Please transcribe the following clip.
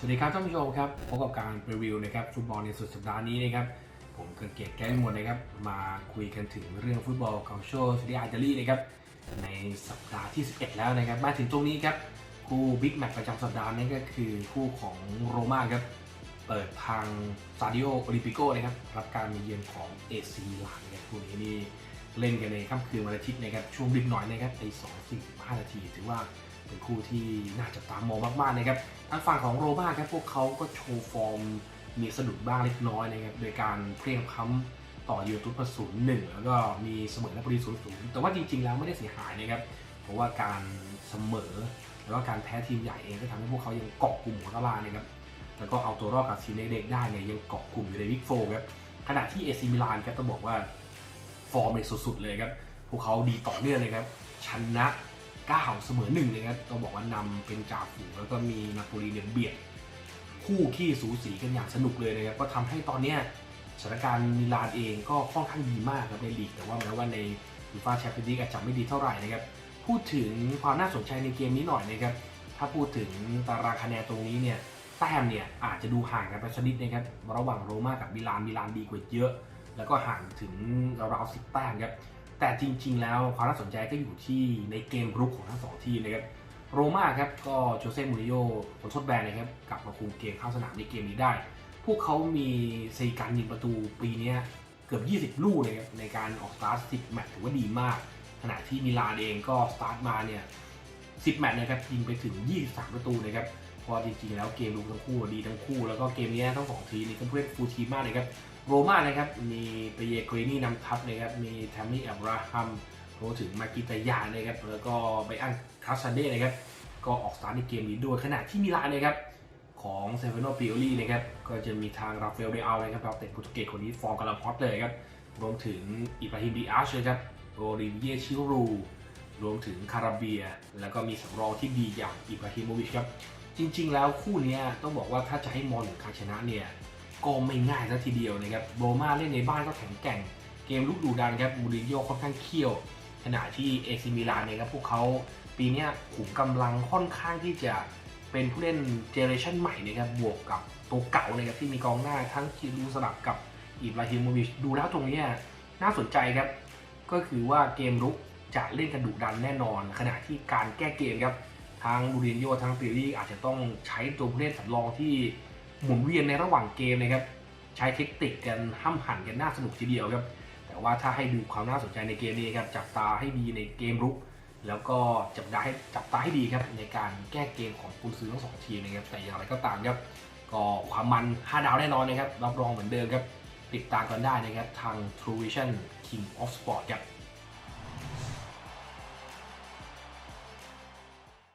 สวัสดีครับท่านผู้ชมครับพบกับการรีวิวนะครับฟุตบอลในสุดสัปดาห์นี้นะครับผมเกิดเกียรติแก้ววิมลนะครับมาคุยกันถึงเรื่องฟุตบอลคาลโชซีรีอาอิตาลีนะครับในสัปดาห์ที่ 11 แล้วนะครับมาถึงตรงนี้ครับคู่บิ๊กแมตช์ประจำสัปดาห์นี้ก็คือคู่ของโรม่าครับเปิดทางซาดิโอโอลิมปิโกนะครับรับการมาเยือนของเอซีลานนะครับคู่นี้นี่เล่นกันในค่ำคืนวันอาทิตย์นะครับช่วงดึกหน่อยนะครับใน2 45นาทีถือว่า เป็นคู่ที่น่าจับตามองมากๆนะครับทางฝั่งของโรม่าครับพวกเขาก็โชว์ฟอร์มมีสะดุดบ้างเล็กน้อยนะครับโดยการเพลียงพล้ำต่อยูทูปมาศูนย์หนึ่งแล้วก็มีเสมอนาโปลีศูนย์ศูนย์แต่ว่าจริงๆแล้วไม่ได้เสียหายนะครับเพราะว่าการเสมอแล้วก็การแพ้ทีมใหญ่เองก็ทำให้พวกเขายังเกาะกลุ่มของตารางนะครับแล้วก็เอาตัวรอดกับทีมเล็กๆได้เนี่ยยังเกาะกลุ่มอยู่ในวิกโฟครับขณะที่เอซิมิลานครับต้องบอกว่าฟอร์มเนี่ยสุดๆเลยครับพวกเขาดีต่อเนื่องเลยครับชนะ 9 เสมอหนึ่งนะครับต้องบอกว่านำเป็นจ่าฝูงแล้วก็มีนาโปลีเนี่ยเบียดคู่ขี้สูสีกันอย่างสนุกเลยนะครับก็ทำให้ตอนเนี้ยสถานการณ์มิลานเองก็ค่อนข้างดีมากครับในลีกแต่ว่าแม้ว่าในยูฟ่าแชมเปี้ยนส์ลีกอาจจะไม่ดีเท่าไหร่นะครับพูดถึงความน่าสนใจในเกมนี้หน่อยนะครับถ้าพูดถึงตารางคะแนนตรงนี้เนี่ยแต้มเนี่ยอาจจะดูห่างกันไปสักนิดนะครับระหว่างโรม่ากับมิลานมิลานดีกว่าเยอะ แล้วก็ห่างถึงราวๆสิบแต้มครับ แต่จริง ๆ แล้วความน่าสนใจก็อยู่ที่ในเกมรุกของทั้งสองทีมนะครับโรม่าครับก็โจเซ่มูริโญ่คนทดแบนนะครับกลับมาคุมเกมเข้าสนามในเกมนี้ได้ พวกเขามีสถิติการยิงประตูปีนี้เกือบ 20 ลูกนะครับในการออกสตาร์ท 10 แมตช์ถือว่าดีมาก ขณะที่มิลานเองก็สตาร์ทมาเนี่ย 10 แมตช์นะครับยิงไปถึง 23 ประตูนะครับเพราะจริงๆแล้วเกมลุกทั้งคู่ดีทั้งคู่ แล้วก็เกมนี้ทั้งสองทีมนี่ก็เพื่อนฟูลทีมมากเลยครับ โรม่านะครับมีเปเยเกรนี่นำทัพนะครับมีแทมมี่อับราฮัมรวมถึงมากิตายานะครับแล้วก็ไบอันคาซันเด้นะครับก็ออกสตาร์ทในเกมนี้ด้วยขณะที่มิลานนะครับของเซเฟโนปิโอลีนะครับก็จะมีทางราฟาเอลเดอัลนะครับดาเตะโปรตุเกสคนนี้ฟอร์มกำลังฮอตเลยครับรวมถึงอิบราฮิมดีอาชนะครับโอลิเวียชิรูรวมถึงคาราเบีย แล้วก็มีสำรองที่ดีอย่างอิบราฮิโมวิชครับจริง ๆ แล้วคู่นี้ต้องบอกว่าถ้าจะให้มองถึงการชนะเนี่ย ก็ไม่ง่ายซะทีเดียวนะครับโรม่าเล่นในบ้านก็แข็งแกร่ง เกมลุกดูดันครับมูรินโญ่ค่อนข้างเขี้ยว ขณะที่เอซิมิลานเนี่ยครับพวกเขาปีนี้ขุมกำลังค่อนข้างที่จะเป็นผู้เล่นเจเนอเรชันใหม่นะครับบวกกับตัวเก่านะครับที่มีกองหน้าทั้งคิรูสลับกับอิบราฮิโมวิชดูแล้วตรงนี้น่าสนใจครับก็คือว่าเกมรุกจะเล่นกันดุดันแน่นอน ขณะที่การแก้เกมครับทางบูรินโญ่ทั้งปิรี่อาจจะต้องใช้ตัวผู้เล่นสำรองที่ หมุนเวียนในระหว่างเกมนะครับใช้เทคนิคกันห้ำหั่นกันน่าสนุกทีเดียวครับแต่ว่าถ้าให้ดูความน่าสนใจในเกมนี้ครับจับตาให้ดีในเกมรุก แล้วก็จับตาให้จับตาให้ดีครับในการแก้เกมของกุนซือทั้งสองทีมนะครับแต่อย่างไรก็ตามครับก็ความมัน 5 ดาวแน่นอนนะครับรับรองเหมือนเดิมครับติดตามกันได้นะครับทาง True Vision King of Sport ครับ